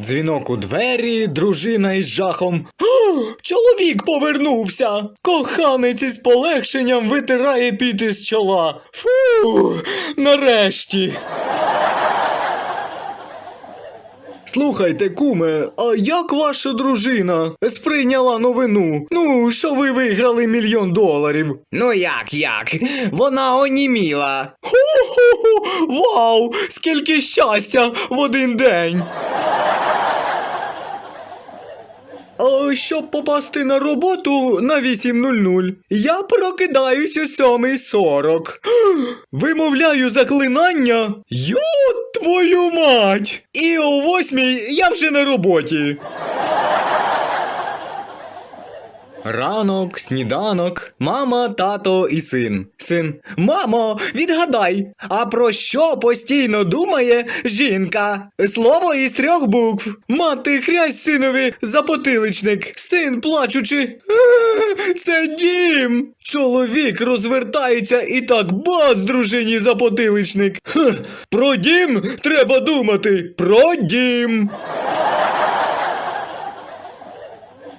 Дзвінок у двері, дружина із жахом. Чоловік повернувся. Коханець із полегшенням витирає піт із чола. Фу, нарешті. Слухайте, куме, а як ваша дружина сприйняла новину? Ну, що ви виграли мільйон доларів? Ну як, як? Вона оніміла. Ху-ху-ху! Вау! Скільки щастя в один день! Щоб попасти на роботу на 8.00, я прокидаюсь о 7.40. Вимовляю заклинання. Йо, твою мать! І о 8 я вже на роботі. Ранок, сніданок, мама, тато і син. Син. Мамо, відгадай, а про що постійно думає жінка? Слово із трьох букв. Мати хрясь синові запотиличник. Син плачучи. «Е, Це дім. Чоловік розвертається і так бац дружині запотиличник. Хе, про дім треба думати. Про дім.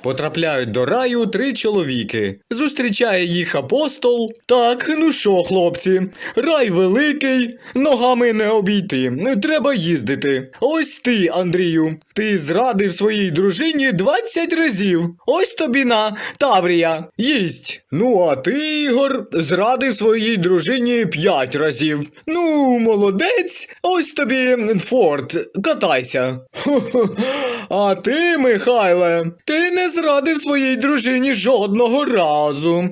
Потрапляють до раю три чоловіки. Зустрічає їх апостол. Так, ну що, хлопці, рай великий, ногами не обійти. Треба їздити. Ось ти, Андрію. Ти зрадив своїй дружині 20 разів. Ось тобі на Таврія. Їсть. Ну, а ти, Ігор, зрадив своїй дружині 5 разів. Ну, молодець. Ось тобі Форд. Катайся. Хо-хо. А ти, Михайле, ти не зрадив своїй дружині жодного разу.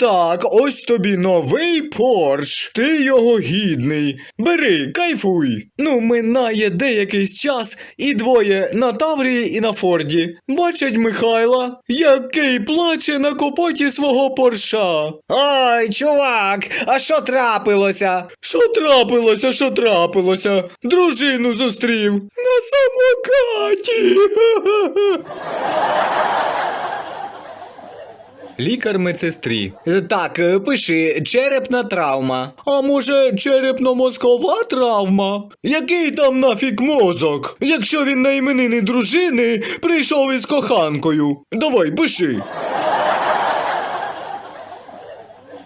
Так, ось тобі новий Порш. Ти його гідний. Бери, кайфуй. Ну, минає деякий час, і двоє на Таврії і на Форді. Бачать Михайла, який плаче на копоті свого Порша. Ой, чувак, а що трапилося? Що трапилося, що трапилося? Дружину зустрів на самокаті. Лікар медсестрі. Так, е, пиши черепна травма. А може, черепно-мозкова травма? Який там нафік мозок? Якщо він на іменини дружини прийшов із коханкою. Давай, пиши.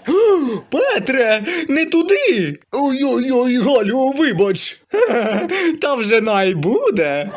Петре, не туди. Ой-ой-ой, Галю, вибач. Та вже най буде.